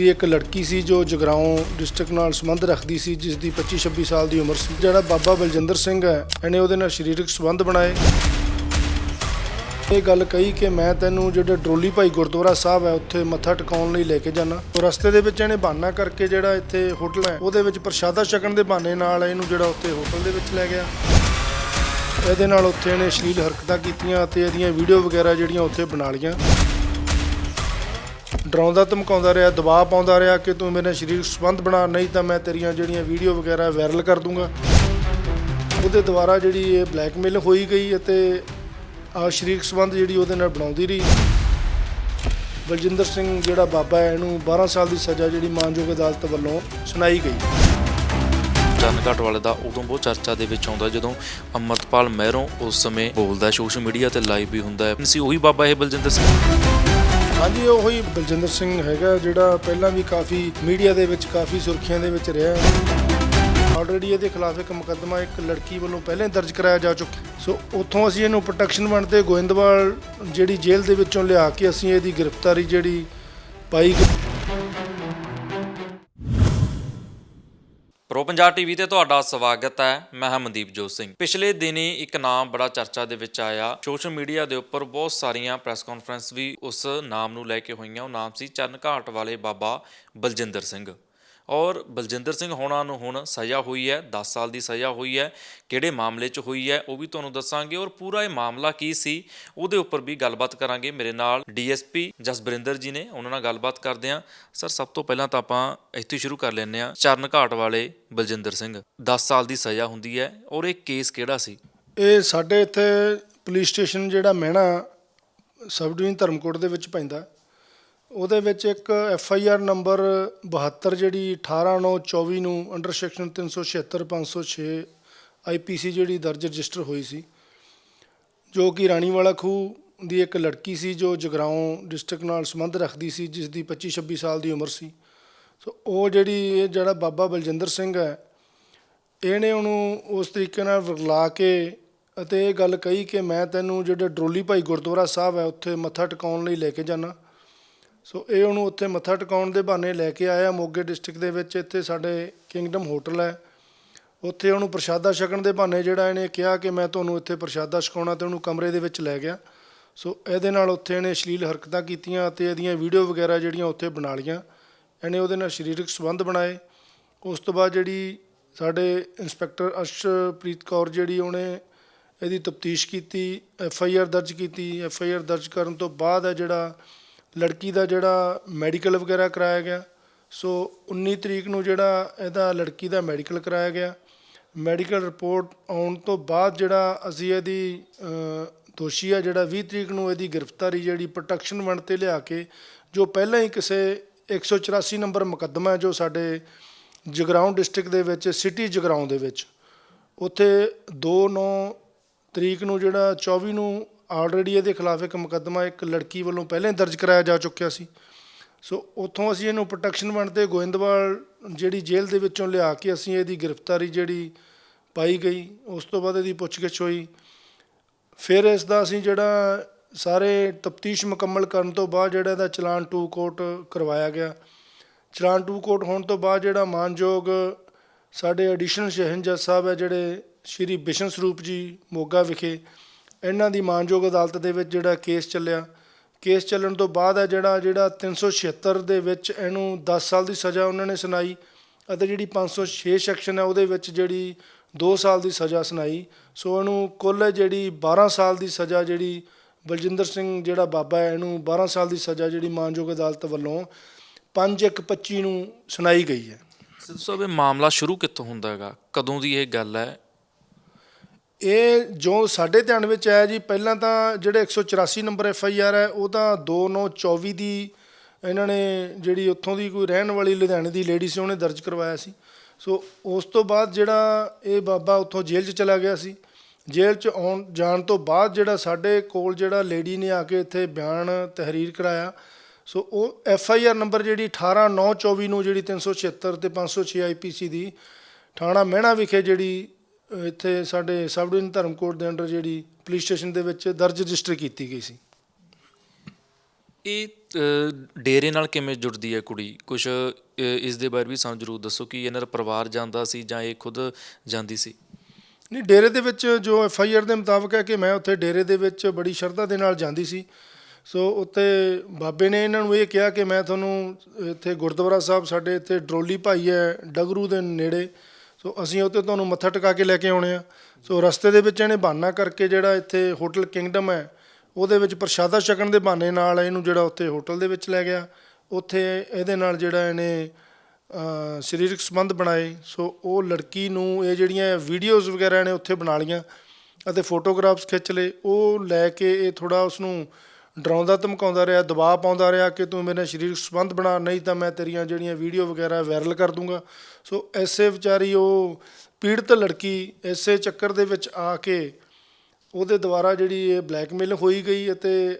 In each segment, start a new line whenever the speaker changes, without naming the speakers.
ਦੀ ਇੱਕ ਲੜਕੀ ਸੀ ਜੋ ਜਗਰਾਉਂ ਡਿਸਟ੍ਰਿਕਟ ਨਾਲ ਸੰਬੰਧ ਰੱਖਦੀ ਸੀ, ਜਿਸ ਦੀ 25 26 ਸਾਲ ਦੀ ਉਮਰ ਸੀ। ਜਿਹੜਾ ਬਾਬਾ ਬਲਜਿੰਦਰ ਸਿੰਘ ਹੈ, ਇਹਨੇ ਉਹਦੇ ਨਾਲ ਸਰੀਰਕ ਸੰਬੰਧ ਬਣਾਏ। ਇਹ ਗੱਲ ਕਹੀ ਕਿ ਮੈਂ ਤੈਨੂੰ ਜਿਹੜੇ ਡਰੋਲੀ ਭਾਈ ਗੁਰਦੁਆਰਾ ਸਾਹਿਬ ਹੈ, ਉੱਥੇ ਮੱਥਾ ਟਿਕਾਉਣ ਲਈ ਲੈ ਕੇ ਜਾਣਾ ਉਹ ਰਸਤੇ ਦੇ ਵਿੱਚ ਇਹਨੇ ਬਹਾਨਾ ਕਰਕੇ ਜਿਹੜਾ ਇੱਥੇ ਹੋਟਲ ਹੈ, ਉਹਦੇ ਵਿੱਚ ਪ੍ਰਸ਼ਾਦਾ ਛਕਣ ਦੇ ਬਹਾਨੇ ਨਾਲ ਇਹਨੂੰ ਜਿਹੜਾ ਉੱਥੇ ਹੋਟਲ ਦੇ ਵਿੱਚ ਲੈ ਗਿਆ। ਇਹਦੇ ਨਾਲ ਉੱਥੇ ਇਹਨੇ ਅਸ਼ਲੀਲ ਹਰਕਤਾਂ ਕੀਤੀਆਂ ਅਤੇ ਇਹਦੀਆਂ ਵੀਡੀਓ ਵਗੈਰਾ ਜਿਹੜੀਆਂ ਉੱਥੇ ਬਣਾ ਲਈਆਂ। ਡਰਾਉਂਦਾ, ਧਮਕਾਉਂਦਾ ਰਿਹਾ, ਦਬਾਅ ਪਾਉਂਦਾ ਰਿਹਾ ਕਿ ਤੂੰ ਮੇਰੇ ਨਾਲ ਸਰੀਰਕ ਸੰਬੰਧ ਬਣਾ, ਨਹੀਂ ਤਾਂ ਮੈਂ ਤੇਰੀਆਂ ਜਿਹੜੀਆਂ ਵੀਡੀਓ ਵਗੈਰਾ ਵਾਇਰਲ ਕਰ ਦੂੰਗਾ। ਉਹਦੇ ਦੁਆਰਾ ਜਿਹੜੀ ਇਹ ਬਲੈਕਮੇਲ ਹੋਈ ਗਈ ਅਤੇ ਆ ਸਰੀਰਕ ਸੰਬੰਧ ਜਿਹੜੀ ਉਹਦੇ ਨਾਲ ਬਣਾਉਂਦੀ ਰਹੀ। ਬਲਜਿੰਦਰ ਸਿੰਘ ਜਿਹੜਾ ਬਾਬਾ ਹੈ, ਇਹਨੂੰ 12 ਸਾਲ ਦੀ ਸਜ਼ਾ ਜਿਹੜੀ ਮਾਨਯੋਗ ਅਦਾਲਤ ਵੱਲੋਂ ਸੁਣਾਈ ਗਈ।
ਚਰਨ ਘਾਟ ਵਾਲੇ ਦਾ ਉਦੋਂ ਬਹੁਤ ਚਰਚਾ ਦੇ ਵਿੱਚ ਆਉਂਦਾ ਜਦੋਂ ਅਮਰਤਪਾਲ ਮਹਿਰੋਂ ਉਸ ਸਮੇਂ ਬੋਲਦਾ ਸੋਸ਼ਲ ਮੀਡੀਆ ਤੇ ਲਾਈਵ ਵੀ ਹੁੰਦਾ ਹੈ। ਸੀ ਉਹੀ ਬਾਬਾ ਇਹ ਬਲਜਿੰਦਰ ਸਿੰਘ।
ਹਾਂਜੀ, ਉਹ ਹੀ ਬਲਜਿੰਦਰ ਸਿੰਘ ਹੈਗਾ, ਜਿਹੜਾ ਪਹਿਲਾਂ ਵੀ ਕਾਫੀ ਮੀਡੀਆ ਦੇ ਵਿੱਚ, ਕਾਫੀ ਸੁਰਖੀਆਂ ਦੇ ਵਿੱਚ ਰਿਹਾ ਆਲਰੇਡੀ ਇਹਦੇ ਖਿਲਾਫ ਇੱਕ ਮੁਕੱਦਮਾ, ਇੱਕ ਲੜਕੀ ਵੱਲੋਂ ਪਹਿਲਾਂ ਹੀ ਦਰਜ ਕਰਾਇਆ ਜਾ ਚੁੱਕਾ ਸੋ ਉੱਥੋਂ ਅਸੀਂ ਇਹਨੂੰ ਪ੍ਰੋਟੈਕਸ਼ਨ ਬਣਦੇ ਗੋਇੰਦਵਾਲ ਜਿਹੜੀ ਜੇਲ੍ਹ ਦੇ ਵਿੱਚੋਂ ਲਿਆ ਕੇ ਅਸੀਂ ਇਹਦੀ ਗ੍ਰਿਫਤਾਰੀ ਜਿਹੜੀ ਪਾਈ
ਪ੍ਰੋ ਪੰਜਾਬ ਟੀਵੀ ਤੇ ਤੁਹਾਡਾ ਸਵਾਗਤ ਹੈ, ਮੈਂ ਹਾਂ ਮਨਦੀਪ ਜੋਤ ਸਿੰਘ। ਪਿਛਲੇ ਦਿਨੀ ਇੱਕ ਨਾਮ ਬੜਾ ਚਰਚਾ ਦੇ ਵਿੱਚ ਆਇਆ। ਸੋਸ਼ਲ ਮੀਡੀਆ ਦੇ ਉੱਪਰ ਬਹੁਤ ਸਾਰੀਆਂ ਪ੍ਰੈਸ ਕਾਨਫਰੰਸ ਵੀ ਉਸ ਨਾਮ ਨੂੰ ਲੈ ਕੇ ਹੋਈਆਂ। ਉਹ ਨਾਮ ਸੀ ਚਰਨ ਘਾਟ ਵਾਲੇ ਬਾਬਾ ਬਲਜਿੰਦਰ ਸਿੰਘ। ਔਰ ਬਲਜਿੰਦਰ ਸਿੰਘ ਹੋਣਾ ਨੂੰ ਹੁਣ ਸਜ਼ਾ ਹੋਈ ਹੈ 10 ਸਾਲ ਦੀ ਸਜ਼ਾ ਹੋਈ ਹੈ। ਕਿਹੜੇ ਮਾਮਲੇ 'ਚ ਹੋਈ ਹੈ, ਉਹ ਵੀ ਤੁਹਾਨੂੰ ਦੱਸਾਂਗੇ। ਔਰ ਪੂਰਾ ਇਹ ਮਾਮਲਾ ਕੀ ਸੀ, ਉਹਦੇ ਉੱਪਰ ਵੀ ਗੱਲਬਾਤ ਕਰਾਂਗੇ। ਮੇਰੇ ਨਾਲ ਡੀਐਸਪੀ ਜਸਬਰਿੰਦਰ ਜੀ ਨੇ, ਉਹਨਾਂ ਨਾਲ ਗੱਲਬਾਤ ਕਰਦੇ ਹਾਂ। ਸਰ, ਸਭ ਤੋਂ ਪਹਿਲਾਂ ਤਾਂ ਆਪਾਂ ਇੱਥੇ ਸ਼ੁਰੂ ਕਰ ਲੈਂਦੇ ਹਾਂ। ਚਰਨ ਘਾਟ ਵਾਲੇ ਬਲਜਿੰਦਰ ਸਿੰਘ 10 ਸਾਲ ਦੀ ਸਜ਼ਾ ਹੁੰਦੀ ਹੈ। ਔਰ ਇਹ ਕੇਸ ਕਿਹੜਾ ਸੀ?
ਇਹ ਸਾਡੇ ਇੱਥੇ ਪੁਲਿਸ ਸਟੇਸ਼ਨ ਜਿਹੜਾ ਮਹਿਣਾ ਸਬ ਡਿਵੀਜ਼ਨ ਧਰਮਕੋਟ ਦੇ ਵਿੱਚ ਪੈਂਦਾ। ਉਹਦੇ ਵਿੱਚ ਇੱਕ ਐਫ ਆਈ ਆਰ ਨੰਬਰ 72 ਜਿਹੜੀ 18924 ਨੂੰ ਅੰਡਰ ਸੈਕਸ਼ਨ 376 506 ਆਈਪੀਸੀ ਜਿਹੜੀ ਦਰਜ ਰਜਿਸਟਰ ਹੋਈ ਸੀ, ਜੋ ਕਿ ਰਾਣੀਵਾਲਾ ਖੂਹ ਦੀ ਇੱਕ ਲੜਕੀ ਸੀ ਜੋ ਜਗਰਾਉਂ ਡਿਸਟ੍ਰਿਕਟ ਨਾਲ ਸੰਬੰਧ ਰੱਖਦੀ ਸੀ, ਜਿਸ ਦੀ 25 26 ਸਾਲ ਦੀ ਉਮਰ ਸੀ। ਸੋ ਉਹ ਜਿਹੜੀ ਇਹ ਜਿਹੜਾ ਬਾਬਾ ਬਲਜਿੰਦਰ ਸਿੰਘ ਹੈ, ਇਹਨੇ ਉਹਨੂੰ ਉਸ ਤਰੀਕੇ ਨਾਲ ਵਰਲਾ ਕੇ ਅਤੇ ਇਹ ਗੱਲ ਕਹੀ ਕਿ ਮੈਂ ਤੈਨੂੰ ਜਿਹੜੇ ਡਰੋਲੀ ਭਾਈ ਗੁਰਦੁਆਰਾ ਸਾਹਿਬ ਹੈ, ਉੱਥੇ ਮੱਥਾ ਟਿਕਾਉਣ ਲਈ ਲੈ ਕੇ ਜਾਣਾ ਸੋ ਇਹ ਉਹਨੂੰ ਉੱਥੇ ਮੱਥਾ ਟਿਕਾਉਣ ਦੇ ਬਹਾਨੇ ਲੈ ਕੇ ਆਇਆ ਮੋਗੇ ਡਿਸਟ੍ਰਿਕਟ ਦੇ ਵਿੱਚ। ਇੱਥੇ ਸਾਡੇ ਕਿੰਗਡਮ ਹੋਟਲ ਹੈ। ਉੱਥੇ ਉਹਨੂੰ ਪ੍ਰਸ਼ਾਦਾ ਛਕਣ ਦੇ ਬਹਾਨੇ ਜਿਹੜਾ ਇਹਨੇ ਕਿਹਾ ਕਿ ਮੈਂ ਤੁਹਾਨੂੰ ਇੱਥੇ ਪ੍ਰਸ਼ਾਦਾ ਛਕਾਉਣਾ ਤੇ ਉਹਨੂੰ ਕਮਰੇ ਦੇ ਵਿੱਚ ਲੈ ਗਿਆ। ਸੋ ਇਹਦੇ ਨਾਲ ਉੱਥੇ ਇਹਨੇ ਅਸ਼ਲੀਲ ਹਰਕਤਾਂ ਕੀਤੀਆਂ ਅਤੇ ਇਹਦੀਆਂ ਵੀਡੀਓ ਵਗੈਰਾ ਜਿਹੜੀਆਂ ਉੱਥੇ ਬਣਾ ਲਈਆਂ। ਇਹਨੇ ਉਹਦੇ ਨਾਲ ਸਰੀਰਕ ਸੰਬੰਧ ਬਣਾਏ। ਉਸ ਤੋਂ ਬਾਅਦ ਜਿਹੜੀ ਸਾਡੇ ਇੰਸਪੈਕਟਰ ਅਰਸ਼ਪ੍ਰੀਤ ਕੌਰ ਜਿਹੜੀ ਉਹਨੇ ਇਹਦੀ ਤਫਤੀਸ਼ ਕੀਤੀ, ਐਫ ਆਈ ਆਰ ਦਰਜ ਕੀਤੀ। ਐਫ ਆਈ ਆਰ ਦਰਜ ਕਰਨ ਤੋਂ ਬਾਅਦ ਹੈ ਜਿਹੜਾ ਲੜਕੀ ਦਾ ਜਿਹੜਾ ਮੈਡੀਕਲ ਵਗੈਰਾ ਕਰਾਇਆ ਗਿਆ, ਸੋ 19 ਤਰੀਕ ਨੂੰ ਜਿਹੜਾ ਇਹਦਾ ਲੜਕੀ ਦਾ ਮੈਡੀਕਲ ਕਰਾਇਆ ਗਿਆ। ਮੈਡੀਕਲ ਰਿਪੋਰਟ ਆਉਣ ਤੋਂ ਬਾਅਦ ਜਿਹੜਾ ਅਸੀਂ ਇਹਦੀ ਦੋਸ਼ੀ ਆ, ਜਿਹੜਾ 20 ਤਰੀਕ ਨੂੰ ਇਹਦੀ ਗ੍ਰਿਫਤਾਰੀ ਜਿਹੜੀ ਪ੍ਰੋਟੈਕਸ਼ਨ ਵੰਡ ਤੇ ਲਿਆ ਕੇ, ਜੋ ਪਹਿਲਾਂ ਹੀ ਕਿਸੇ 184 ਨੰਬਰ ਮੁਕੱਦਮਾ ਜੋ ਸਾਡੇ ਜਗਰਾਉਂ ਡਿਸਟ੍ਰਿਕਟ ਦੇ ਵਿੱਚ ਸਿਟੀ ਜਗਰਾਉਂ ਦੇ ਵਿੱਚ, ਉੱਥੇ 2-9 ਤਰੀਕ ਨੂੰ ਜਿਹੜਾ 24 ਨੂੰ ਆਲਰੇਡੀ ਇਹਦੇ ਖਿਲਾਫ ਇੱਕ ਮੁਕੱਦਮਾ ਇੱਕ ਲੜਕੀ ਵੱਲੋਂ ਪਹਿਲਾਂ ਹੀ ਦਰਜ ਕਰਾਇਆ ਜਾ ਚੁੱਕਿਆ ਸੀ। ਸੋ ਉੱਥੋਂ ਅਸੀਂ ਇਹਨੂੰ ਪ੍ਰੋਟੈਕਸ਼ਨ ਵੰਡ ਤੇ ਗੋਇੰਦਵਾਲ ਜਿਹੜੀ ਜੇਲ੍ਹ ਦੇ ਵਿੱਚੋਂ ਲਿਆ ਕੇ ਅਸੀਂ ਇਹਦੀ ਗ੍ਰਿਫਤਾਰੀ ਜਿਹੜੀ ਪਾਈ ਗਈ, ਉਸ ਤੋਂ ਬਾਅਦ ਇਹਦੀ ਪੁੱਛਗਿੱਛ ਹੋਈ। ਫਿਰ ਇਸ ਦਾ ਅਸੀਂ ਜਿਹੜਾ ਸਾਰੇ ਤਫਤੀਸ਼ ਮੁਕੰਮਲ ਕਰਨ ਤੋਂ ਬਾਅਦ ਜਿਹੜਾ ਇਹਦਾ ਚਲਾਨ ਟੂ ਕੋਟ ਕਰਵਾਇਆ ਗਿਆ। ਚਲਾਨ ਟੂ ਕੋਟ ਹੋਣ ਤੋਂ ਬਾਅਦ ਜਿਹੜਾ ਮਾਨਯੋਗ ਸਾਡੇ ਐਡੀਸ਼ਨਲ ਸ਼ਹਿਨ ਜੱਜ ਸਾਹਿਬ ਹੈ, ਜਿਹੜੇ ਸ਼੍ਰੀ ਬਿਸ਼ਨ ਸਰੂਪ ਜੀ ਮੋਗਾ ਵਿਖੇ ਇਹਨਾਂ ਦੀ ਮਾਨਯੋਗ ਅਦਾਲਤ ਦੇ ਵਿੱਚ ਜਿਹੜਾ ਕੇਸ ਚੱਲਿਆ। ਕੇਸ ਚੱਲਣ ਤੋਂ ਬਾਅਦ ਹੈ ਜਿਹੜਾ ਜਿਹੜਾ 376 ਦੇ ਵਿੱਚ ਇਹਨੂੰ 10 ਸਾਲ ਦੀ ਸਜ਼ਾ ਉਹਨਾਂ ਨੇ ਸੁਣਾਈ ਅਤੇ ਜਿਹੜੀ 506 ਸੈਕਸ਼ਨ ਹੈ ਉਹਦੇ ਵਿੱਚ ਜਿਹੜੀ 2 ਸਾਲ ਦੀ ਸਜ਼ਾ ਸੁਣਾਈ। ਸੋ ਇਹਨੂੰ ਕੁੱਲ ਜਿਹੜੀ 12 ਸਾਲ ਦੀ ਸਜ਼ਾ ਜਿਹੜੀ ਬਲਜਿੰਦਰ ਸਿੰਘ ਜਿਹੜਾ ਬਾਬਾ ਹੈ, ਇਹਨੂੰ 12 ਸਾਲ ਦੀ ਸਜ਼ਾ ਜਿਹੜੀ ਮਾਨਯੋਗ ਅਦਾਲਤ ਵੱਲੋਂ 5/1/25 ਨੂੰ ਸੁਣਾਈ ਗਈ ਹੈ।
ਸਿੱਧੂ ਸਾਹਿਬ, ਇਹ ਮਾਮਲਾ ਸ਼ੁਰੂ ਕਿੱਥੋਂ ਹੁੰਦਾ ਹੈਗਾ? ਕਦੋਂ ਦੀ ਇਹ ਗੱਲ ਹੈ?
ਇਹ ਜੋ ਸਾਡੇ ਧਿਆਨ ਵਿੱਚ ਆਇਆ ਜੀ, ਪਹਿਲਾਂ ਤਾਂ ਜਿਹੜੇ 184 ਨੰਬਰ ਐਫ ਆਈ ਆਰ ਹੈ, ਉਹ ਤਾਂ 2924 ਦੀ ਇਹਨਾਂ ਨੇ ਜਿਹੜੀ ਉੱਥੋਂ ਦੀ ਕੋਈ ਰਹਿਣ ਵਾਲੀ ਲੁਧਿਆਣੇ ਦੀ ਲੇਡੀ ਸੀ, ਉਹਨੇ ਦਰਜ ਕਰਵਾਇਆ ਸੀ। ਸੋ ਉਸ ਤੋਂ ਬਾਅਦ ਜਿਹੜਾ ਇਹ ਬਾਬਾ ਉੱਥੋਂ ਜੇਲ੍ਹ 'ਚ ਚਲਾ ਗਿਆ ਸੀ। ਜੇਲ੍ਹ 'ਚ ਆਉਣ ਜਾਣ ਤੋਂ ਬਾਅਦ ਜਿਹੜਾ ਸਾਡੇ ਕੋਲ ਜਿਹੜਾ ਲੇਡੀ ਨੇ ਆ ਕੇ ਇੱਥੇ ਬਿਆਨ ਤਹਿਰੀਰ ਕਰਾਇਆ। ਸੋ ਉਹ ਐਫ ਆਈ ਆਰ ਨੰਬਰ ਜਿਹੜੀ 18924 ਨੂੰ ਜਿਹੜੀ 376 ਤੇ 506 ਆਈਪੀਸੀ ਦੀ, ਥਾਣਾ ਮਹਿਣਾ ਵਿਖੇ ਜਿਹੜੀ ਇੱਥੇ ਸਾਡੇ ਸਬ ਡਿਵੀਜ਼ਨ ਧਰਮਕੋਟ ਦੇ ਅੰਡਰ ਜਿਹੜੀ ਪੁਲਿਸ ਸਟੇਸ਼ਨ ਦੇ ਵਿੱਚ ਦਰਜ ਰਜਿਸਟਰ ਕੀਤੀ ਗਈ ਸੀ।
ਇਹ ਅ, ਡੇਰੇ ਨਾਲ ਕਿਵੇਂ ਜੁੜਦੀ ਹੈ ਕੁੜੀ? ਕੁਝ ਇਸ ਦੇ ਬਾਰੇ ਵੀ ਸਾਨੂੰ ਜ਼ਰੂਰ ਦੱਸੋ ਕਿ ਇਹਨਾਂ ਦਾ ਪਰਿਵਾਰ ਜਾਂਦਾ ਸੀ ਜਾਂ ਇਹ ਖੁਦ ਜਾਂਦੀ ਸੀ?
ਨਹੀਂ ਡੇਰੇ ਦੇ ਵਿੱਚ ਜੋ ਐਫ ਆਈ ਆਰ ਦੇ ਮੁਤਾਬਕ ਹੈ ਕਿ ਮੈਂ ਉੱਥੇ ਡੇਰੇ ਦੇ ਵਿੱਚ ਬੜੀ ਸ਼ਰਧਾ ਦੇ ਨਾਲ ਜਾਂਦੀ ਸੀ। ਸੋ ਉੱਤੇ ਬਾਬੇ ਨੇ ਇਹਨਾਂ ਨੂੰ ਇਹ ਕਿਹਾ ਕਿ ਮੈਂ ਤੁਹਾਨੂੰ ਇੱਥੇ ਗੁਰਦੁਆਰਾ ਸਾਹਿਬ ਸਾਡੇ ਇੱਥੇ ਡਰੋਲੀ ਭਾਈ ਹੈ ਡਗਰੂ ਦੇ ਨੇੜੇ ਸੋ ਅਸੀਂ ਉੱਥੇ ਤੁਹਾਨੂੰ ਮੱਥਾ ਟਿਕਾ ਕੇ ਲੈ ਕੇ ਆਉਣੇ ਆ। ਸੋ ਰਸਤੇ ਦੇ ਵਿੱਚ ਇਹਨੇ ਬਹਾਨਾ ਕਰਕੇ ਜਿਹੜਾ ਇੱਥੇ ਹੋਟਲ ਕਿੰਗਡਮ ਹੈ, ਉਹਦੇ ਵਿੱਚ ਪ੍ਰਸ਼ਾਦਾ ਛਕਣ ਦੇ ਬਹਾਨੇ ਨਾਲ ਇਹਨੂੰ ਜਿਹੜਾ ਉੱਥੇ ਹੋਟਲ ਦੇ ਵਿੱਚ ਲੈ ਗਿਆ। ਉੱਥੇ ਇਹਦੇ ਨਾਲ ਜਿਹੜਾ ਇਹਨੇ ਸਰੀਰਕ ਸੰਬੰਧ ਬਣਾਏ। ਸੋ ਉਹ ਲੜਕੀ ਨੂੰ ਇਹ ਜਿਹੜੀਆਂ ਵੀਡੀਓਜ਼ ਵਗੈਰਾ ਨੇ ਉੱਥੇ ਬਣਾ ਲਈਆਂ ਅਤੇ ਫੋਟੋਗ੍ਰਾਫਸ ਖਿੱਚ ਲਏ। ਉਹ ਲੈ ਕੇ ਇਹ ਥੋੜਾ ਉਸ ਨੂੰ ਡਰਾਉਂਦਾ, ਧਮਕਾਉਂਦਾ ਰਿਹਾ, ਦਬਾਅ ਪਾਉਂਦਾ ਰਿਹਾ ਕਿ ਤੂੰ ਮੇਰੇ ਨਾਲ ਸਰੀਰਕ ਸੰਬੰਧ ਬਣਾ, ਨਹੀਂ ਤਾਂ ਮੈਂ ਤੇਰੀਆਂ ਜਿਹੜੀਆਂ ਵੀਡੀਓ ਵਗੈਰਾ ਵਾਇਰਲ ਕਰ ਦੂੰਗਾ। ਸੋ ਐਸੇ ਵਿਚਾਰੀ ਉਹ ਪੀੜਤ ਲੜਕੀ ਐਸੇ ਚੱਕਰ ਦੇ ਵਿੱਚ ਆ ਕੇ ਉਹਦੇ ਦੁਆਰਾ ਜਿਹੜੀ ਇਹ ਬਲੈਕਮੇਲ ਹੋਈ ਗਈ ਅਤੇ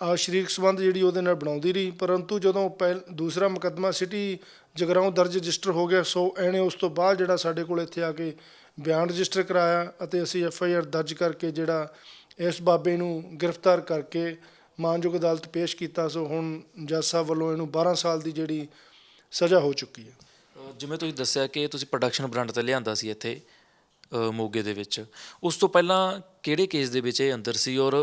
ਆ ਸ਼ਰੀਰਕ ਸੰਬੰਧ ਜਿਹੜੀ ਉਹਦੇ ਨਾਲ ਬਣਾਉਂਦੀ ਰਹੀ। ਪਰੰਤੂ ਜਦੋਂ ਪਹਿਲ, ਦੂਸਰਾ ਮੁਕੱਦਮਾ ਸਿਟੀ ਜਗਰਾਉਂ ਦਰਜ ਰਜਿਸਟਰ ਹੋ ਗਿਆ, ਸੋ ਇਹਨੇ ਉਸ ਤੋਂ ਬਾਅਦ ਜਿਹੜਾ ਸਾਡੇ ਕੋਲ ਇੱਥੇ ਆ ਕੇ ਬਿਆਨ ਰਜਿਸਟਰ ਕਰਾਇਆ ਅਤੇ ਅਸੀਂ ਐਫ ਆਈ ਆਰ ਦਰਜ ਕਰਕੇ ਜਿਹੜਾ ਇਸ ਬਾਬੇ ਨੂੰ ਗ੍ਰਿਫਤਾਰ ਕਰਕੇ ਮਾਨਯੋਗ ਅਦਾਲਤ ਪੇਸ਼ ਕੀਤਾ ਸੋ ਹੁਣ ਜੱਜ ਸਾਹਿਬ ਵੱਲੋਂ ਇਹਨੂੰ 12 ਸਾਲ ਦੀ ਜਿਹੜੀ ਸਜ਼ਾ ਹੋ ਚੁੱਕੀ ਹੈ।
ਜਿਵੇਂ ਤੁਸੀਂ ਦੱਸਿਆ ਕਿ ਤੁਸੀਂ ਪ੍ਰੋਡਕਸ਼ਨ ਬ੍ਰਾਂਡ ਤੇ ਲਿਆਂਦਾ ਸੀ ਇੱਥੇ ਮੋਗੇ ਦੇ ਵਿੱਚ। ਉਸ ਤੋਂ ਪਹਿਲਾਂ ਕਿਹੜੇ ਕੇਸ ਦੇ ਵਿੱਚ ਇਹ ਅੰਦਰ ਸੀ ਔਰ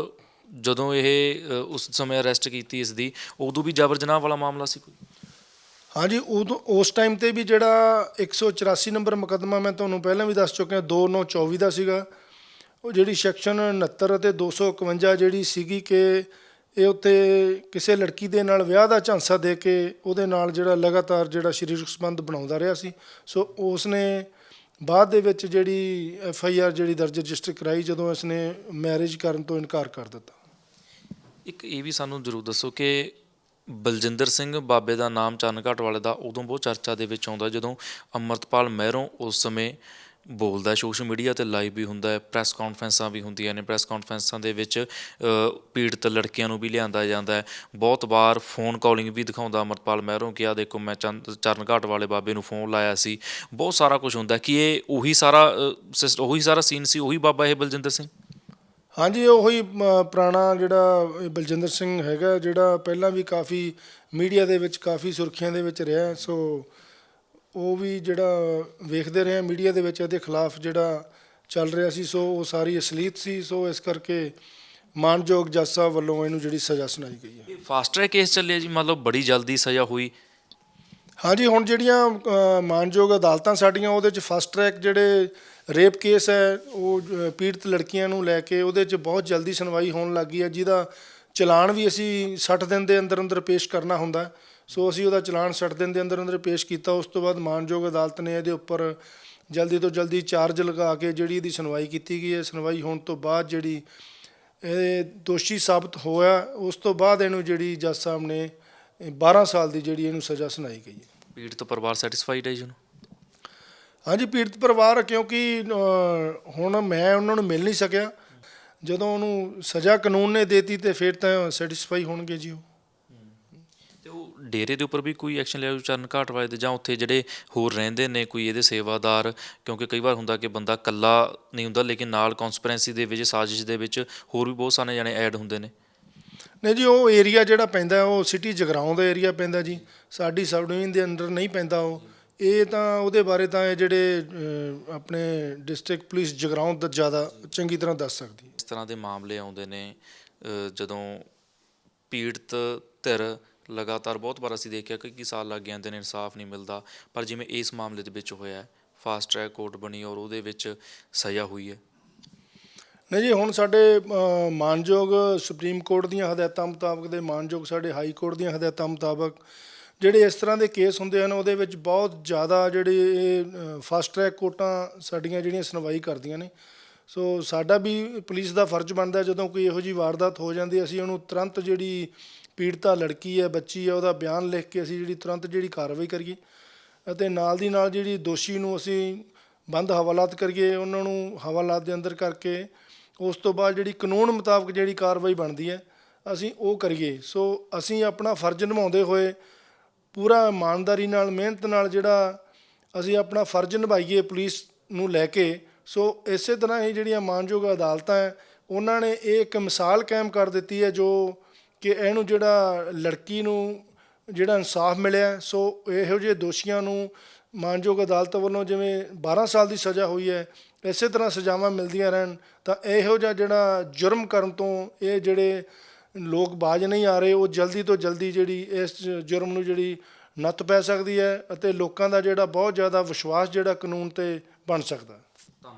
ਜਦੋਂ ਇਹ ਉਸ ਸਮੇਂ ਅਰੈਸਟ ਕੀਤੀ ਇਸ ਦੀ ਉਦੋਂ ਵੀ ਜਬਰ ਜਨਾਹ ਵਾਲਾ ਮਾਮਲਾ ਸੀ ਕੋਈ?
ਹਾਂਜੀ ਉਦੋਂ ਉਸ ਟਾਈਮ ਤੇ ਵੀ ਜਿਹੜਾ 184 ਨੰਬਰ ਮੁਕੱਦਮਾ ਮੈਂ ਤੁਹਾਨੂੰ ਪਹਿਲਾਂ ਵੀ ਦੱਸ ਚੁੱਕਿਆ 2924 ਦਾ ਸੀਗਾ। ਉਹ ਜਿਹੜੀ ਸੈਕਸ਼ਨ 69 ਅਤੇ 251 ਜਿਹੜੀ ਸੀਗੀ ਕਿ ਇਹ ਉੱਤੇ ਕਿਸੇ ਲੜਕੀ ਦੇ ਨਾਲ ਵਿਆਹ ਦਾ ਝਾਂਸਾ ਦੇ ਕੇ ਉਹਦੇ ਨਾਲ ਜਿਹੜਾ ਲਗਾਤਾਰ ਜਿਹੜਾ ਸਰੀਰਕ ਸੰਬੰਧ ਬਣਾਉਂਦਾ ਰਿਹਾ ਸੀ। ਸੋ ਉਸ ਨੇ ਬਾਅਦ ਦੇ ਵਿੱਚ ਜਿਹੜੀ ਐਫ ਆਈ ਆਰ ਜਿਹੜੀ ਦਰਜ ਰਜਿਸਟਰ ਕਰਾਈ ਜਦੋਂ ਇਸਨੇ ਮੈਰਿਜ ਕਰਨ ਤੋਂ ਇਨਕਾਰ ਕਰ ਦਿੱਤਾ।
ਇੱਕ ਇਹ ਵੀ ਸਾਨੂੰ ਜ਼ਰੂਰ ਦੱਸੋ ਕਿ ਬਲਜਿੰਦਰ ਸਿੰਘ ਬਾਬੇ ਦਾ ਨਾਮ ਚੰਨਘਾਟ ਵਾਲੇ ਦਾ ਉਦੋਂ ਬਹੁਤ ਚਰਚਾ ਦੇ ਵਿੱਚ ਆਉਂਦਾ ਜਦੋਂ ਅਮਰਤਪਾਲ ਮਹਿਰੋਂ ਉਸ ਸਮੇਂ ਬੋਲਦਾ, ਸੋਸ਼ਲ ਮੀਡੀਆ ਤੇ ਲਾਈਵ ਵੀ ਹੁੰਦਾ ਹੈ, ਪ੍ਰੈਸ ਕਾਨਫਰੰਸਾਂ ਵੀ ਹੁੰਦੀਆਂ ਨੇ, ਪ੍ਰੈਸ ਕਾਨਫਰੰਸਾਂ ਦੇ ਵਿੱਚ ਪੀੜਤ ਲੜਕੀਆਂ ਨੂੰ ਵੀ ਲਿਆਂਦਾ ਜਾਂਦਾ ਹੈ। ਬਹੁਤ ਵਾਰ ਫੋਨ ਕਾਲਿੰਗ ਵੀ ਦਿਖਾਉਂਦਾ ਅਮਰਤਪਾਲ ਮਹਿਰੋਂ ਕਿ ਆ ਦੇਖੋ, ਮੈਂ ਚੰਦ ਚਰਨਘਾਟ ਵਾਲੇ ਬਾਬੇ ਨੂੰ ਫੋਨ ਲਾਇਆ ਸੀ। ਬਹੁਤ ਸਾਰਾ ਕੁਝ ਹੁੰਦਾ ਕਿ ਇਹ ਉਹੀ ਸਾਰਾ ਸਿਸ- ਉਹੀ ਸਾਰਾ ਸੀਨ ਸੀ, ਉਹੀ ਬਾਬਾ ਇਹ ਬਲਜਿੰਦਰ ਸਿੰਘ?
ਹਾਂਜੀ ਉਹੀ ਪੁਰਾਣਾ ਜਿਹੜਾ ਬਲਜਿੰਦਰ ਸਿੰਘ ਹੈਗਾ, ਜਿਹੜਾ ਪਹਿਲਾਂ ਵੀ ਕਾਫੀ ਮੀਡੀਆ ਦੇ ਵਿੱਚ, ਕਾਫੀ ਸੁਰਖੀਆਂ ਦੇ ਵਿੱਚ ਰਿਹਾ, ਸੋ ਉਹ ਵੀ ਜਿਹੜਾ ਵੇਖਦੇ ਰਹੇ ਮੀਡੀਆ ਦੇ ਵਿੱਚ ਇਹਦੇ ਖਿਲਾਫ ਜਿਹੜਾ ਚੱਲ ਰਿਹਾ ਸੀ ਸੋ ਉਹ ਸਾਰੀ ਅਸਲੀਤ ਸੀ ਸੋ ਇਸ ਕਰਕੇ ਮਾਨਯੋਗ ਜੱਜ ਸਾਹਿਬ ਵੱਲੋਂ ਇਹਨੂੰ ਜਿਹੜੀ ਸਜ਼ਾ ਸੁਣਾਈ ਗਈ ਹੈ
ਇਹ ਫਾਸਟ ਟਰੈਕ ਕੇਸ ਚੱਲਿਆ ਜੀ ਮਤਲਬ ਬੜੀ ਜਲਦੀ ਸਜ਼ਾ ਹੋਈ
ਹਾਂਜੀ ਹੁਣ ਜਿਹੜੀਆਂ ਮਾਨਯੋਗ ਅਦਾਲਤਾਂ ਸਾਡੀਆਂ ਉਹਦੇ ਚ ਫਸਟ ਟਰੈਕ ਜਿਹੜੇ ਰੇਪ ਕੇਸ ਹੈ ਉਹ ਪੀੜਤ ਲੜਕੀਆਂ ਨੂੰ ਲੈ ਕੇ ਉਹਦੇ ਚ ਬਹੁਤ ਜਲਦੀ ਸੁਣਵਾਈ ਹੋਣ ਲੱਗੀ ਹੈ ਜਿਹਦਾ ਚਲਾਨ ਵੀ ਅਸੀਂ 60 ਦਿਨ ਦੇ ਅੰਦਰ ਅੰਦਰ ਪੇਸ਼ ਕਰਨਾ ਹੁੰਦਾ ਹੈ। ਸੋ ਅਸੀਂ ਉਹਦਾ ਚਲਾਨ 60 ਦਿਨ ਦੇ ਅੰਦਰ ਅੰਦਰ ਪੇਸ਼ ਕੀਤਾ। ਉਸ ਤੋਂ ਬਾਅਦ ਮਾਨਯੋਗ ਅਦਾਲਤ ਨੇ ਇਹਦੇ ਉੱਪਰ ਜਲਦੀ ਤੋਂ ਜਲਦੀ ਚਾਰਜ ਲਗਾ ਕੇ ਜਿਹੜੀ ਇਹਦੀ ਸੁਣਵਾਈ ਕੀਤੀ ਗਈ ਹੈ। ਸੁਣਵਾਈ ਹੋਣ ਤੋਂ ਬਾਅਦ ਜਿਹੜੀ ਇਹ ਦੋਸ਼ੀ ਸਾਬਤ ਹੋਇਆ ਉਸ ਤੋਂ ਬਾਅਦ ਇਹਨੂੰ ਜਿਹੜੀ ਜੱਜ ਸਾਹਿਬ ਨੇ ਇਹ 12 ਸਾਲ ਦੀ ਜਿਹੜੀ ਇਹਨੂੰ ਸਜ਼ਾ ਸੁਣਾਈ ਗਈ ਹੈ।
ਪੀੜਤ ਪਰਿਵਾਰ ਸੈਟੀਸਫਾਈਡ ਹੈ ਜੀ ਉਹਨੂੰ?
ਹਾਂਜੀ ਪੀੜਤ ਪਰਿਵਾਰ ਕਿਉਂਕਿ ਹੁਣ ਮੈਂ ਉਹਨਾਂ ਨੂੰ ਮਿਲ ਨਹੀਂ ਸਕਿਆ। ਜਦੋਂ ਉਹਨੂੰ ਸਜ਼ਾ ਕਾਨੂੰਨ ਨੇ ਦੇਤੀ ਤੇ ਫਿਰ ਤਾਂ ਸੈਟੀਸਫਾਈ ਹੋਣਗੇ ਜੀ ਉਹ।
ਡੇਰੇ ਦੇ ਉੱਪਰ ਵੀ ਕੋਈ ਐਕਸ਼ਨ ਲਿਆ ਚਰਨ ਘਾਟ ਵਾਲੇ ਦੇ ਜਾਂ ਉੱਥੇ ਜਿਹੜੇ ਹੋਰ ਰਹਿੰਦੇ ਨੇ ਕੋਈ ਇਹਦੇ ਸੇਵਾਦਾਰ? ਕਿਉਂਕਿ ਕਈ ਵਾਰ ਹੁੰਦਾ ਕਿ ਬੰਦਾ ਇਕੱਲਾ ਨਹੀਂ ਹੁੰਦਾ ਲੇਕਿਨ ਨਾਲ ਕਨਸਪੀਰੈਂਸੀ ਦੇ ਵਿੱਚ ਸਾਜ਼ਿਸ਼ ਦੇ ਵਿੱਚ ਹੋਰ ਵੀ ਬਹੁਤ ਸਾਰੇ ਜਣੇ ਐਡ ਹੁੰਦੇ ਨੇ।
ਨਹੀਂ ਜੀ ਉਹ ਏਰੀਆ ਜਿਹੜਾ ਪੈਂਦਾ ਉਹ ਸਿਟੀ ਜਗਰਾਉਂ ਦਾ ਏਰੀਆ ਪੈਂਦਾ ਜੀ। ਸਾਡੀ ਸਬ ਡਿਵੀਜ਼ਨ ਦੇ ਅੰਡਰ ਨਹੀਂ ਪੈਂਦਾ ਉਹ। ਇਹ ਤਾਂ ਉਹਦੇ ਬਾਰੇ ਤਾਂ ਇਹ ਜਿਹੜੇ ਆਪਣੇ ਡਿਸਟ੍ਰਿਕਟ ਪੁਲਿਸ ਜਗਰਾਉਂ ਦਾ ਜ਼ਿਆਦਾ ਚੰਗੀ ਤਰ੍ਹਾਂ ਦੱਸ ਸਕਦੀ ਹੈ।
ਇਸ ਤਰ੍ਹਾਂ ਦੇ ਮਾਮਲੇ ਆਉਂਦੇ ਨੇ ਜਦੋਂ ਪੀੜਤ ਧਿਰ ਲਗਾਤਾਰ ਬਹੁਤ ਵਾਰ ਅਸੀਂ ਦੇਖਿਆ ਕਿ ਕੀ ਸਾਲ ਲੱਗ ਜਾਂਦੇ ਨੇ, ਇਨਸਾਫ ਨਹੀਂ ਮਿਲਦਾ। ਪਰ ਜਿਵੇਂ ਇਸ ਮਾਮਲੇ ਦੇ ਵਿੱਚ ਹੋਇਆ ਫਾਸਟ ਟਰੈਕ ਕੋਰਟ ਬਣੀ ਔਰ ਉਹਦੇ ਵਿੱਚ ਸਜ਼ਾ ਹੋਈ ਹੈ।
ਨਹੀਂ ਜੀ, ਹੁਣ ਸਾਡੇ ਮਾਨਯੋਗ ਸੁਪਰੀਮ ਕੋਰਟ ਦੀਆਂ ਹਦਾਇਤਾਂ ਮੁਤਾਬਕ ਦੇ ਮਾਨਯੋਗ ਸਾਡੇ ਹਾਈ ਕੋਰਟ ਦੀਆਂ ਹਦਾਇਤਾਂ ਮੁਤਾਬਕ ਜਿਹੜੇ ਇਸ ਤਰ੍ਹਾਂ ਦੇ ਕੇਸ ਹੁੰਦੇ ਹਨ, ਉਹਦੇ ਵਿੱਚ ਬਹੁਤ ਜ਼ਿਆਦਾ ਜਿਹੜੇ ਇਹ ਫਾਸਟ ਟਰੈਕ ਕੋਰਟਾਂ ਸਾਡੀਆਂ ਜਿਹੜੀਆਂ ਸੁਣਵਾਈ ਕਰਦੀਆਂ ਨੇ। ਸੋ ਸਾਡਾ ਵੀ ਪੁਲਿਸ ਦਾ ਫਰਜ਼ ਬਣਦਾ ਜਦੋਂ ਕੋਈ ਇਹੋ ਜਿਹੀ ਵਾਰਦਾਤ ਹੋ ਜਾਂਦੀ ਅਸੀਂ ਉਹਨੂੰ ਤੁਰੰਤ ਜਿਹੜੀ ਪੀੜਤਾ ਲੜਕੀ ਹੈ, ਬੱਚੀ ਹੈ, ਉਹਦਾ ਬਿਆਨ ਲਿਖ ਕੇ ਅਸੀਂ ਜਿਹੜੀ ਤੁਰੰਤ ਜਿਹੜੀ ਕਾਰਵਾਈ ਕਰੀਏ ਅਤੇ ਨਾਲ ਦੀ ਨਾਲ ਜਿਹੜੀ ਦੋਸ਼ੀ ਨੂੰ ਅਸੀਂ ਬੰਦ ਹਵਾਲਾਤ ਕਰੀਏ, ਉਹਨਾਂ ਨੂੰ ਹਵਾਲਾਤ ਦੇ ਅੰਦਰ ਕਰਕੇ ਉਸ ਤੋਂ ਬਾਅਦ ਜਿਹੜੀ ਕਾਨੂੰਨ ਮੁਤਾਬਕ ਜਿਹੜੀ ਕਾਰਵਾਈ ਬਣਦੀ ਹੈ, ਅਸੀਂ ਉਹ ਕਰੀਏ। ਸੋ ਅਸੀਂ ਆਪਣਾ ਫਰਜ਼ ਨਿਭਾਉਂਦੇ ਹੋਏ ਪੂਰਾ ਇਮਾਨਦਾਰੀ ਨਾਲ, ਮਿਹਨਤ ਨਾਲ ਜਿਹੜਾ ਅਸੀਂ ਆਪਣਾ ਫਰਜ਼ ਨਿਭਾਈਏ ਪੁਲਿਸ ਨੂੰ ਲੈ ਕੇ, ਸੋ ਇਸੇ ਤਰ੍ਹਾਂ ਹੀ ਜਿਹੜੀਆਂ ਮਾਨਯੋਗ ਅਦਾਲਤਾਂ ਹੈ, ਉਹਨਾਂ ਨੇ ਇਹ ਇੱਕ ਮਿਸਾਲ ਕਾਇਮ ਕਰ ਦਿੱਤੀ ਹੈ ਜੋ ਕਿ ਇਹਨੂੰ ਜਿਹੜਾ ਲੜਕੀ ਨੂੰ ਜਿਹੜਾ ਇਨਸਾਫ ਮਿਲਿਆ ਸੋ ਇਹੋ ਜਿਹੇ ਦੋਸ਼ੀਆਂ ਨੂੰ ਮਾਨਯੋਗ ਅਦਾਲਤ ਵੱਲੋਂ ਜਿਵੇਂ 12 ਸਾਲ ਦੀ ਸਜ਼ਾ ਹੋਈ ਹੈ, ਇਸੇ ਤਰ੍ਹਾਂ ਸਜ਼ਾਵਾਂ ਮਿਲਦੀਆਂ ਰਹਿਣ, ਤਾਂ ਇਹੋ ਜਿਹਾ ਜਿਹੜਾ ਜੁਰਮ ਕਰਨ ਤੋਂ ਇਹ ਜਿਹੜੇ ਲੋਕ ਬਾਜ ਨਹੀਂ ਆ ਰਹੇ, ਉਹ ਜਲਦੀ ਤੋਂ ਜਲਦੀ ਜਿਹੜੀ ਇਸ ਜੁਰਮ ਨੂੰ ਜਿਹੜੀ ਨੱਤ ਪੈ ਸਕਦੀ ਹੈ ਅਤੇ ਲੋਕਾਂ ਦਾ ਜਿਹੜਾ ਬਹੁਤ ਜ਼ਿਆਦਾ ਵਿਸ਼ਵਾਸ ਜਿਹੜਾ ਕਾਨੂੰਨ ਤੇ ਬਣ ਸਕਦਾ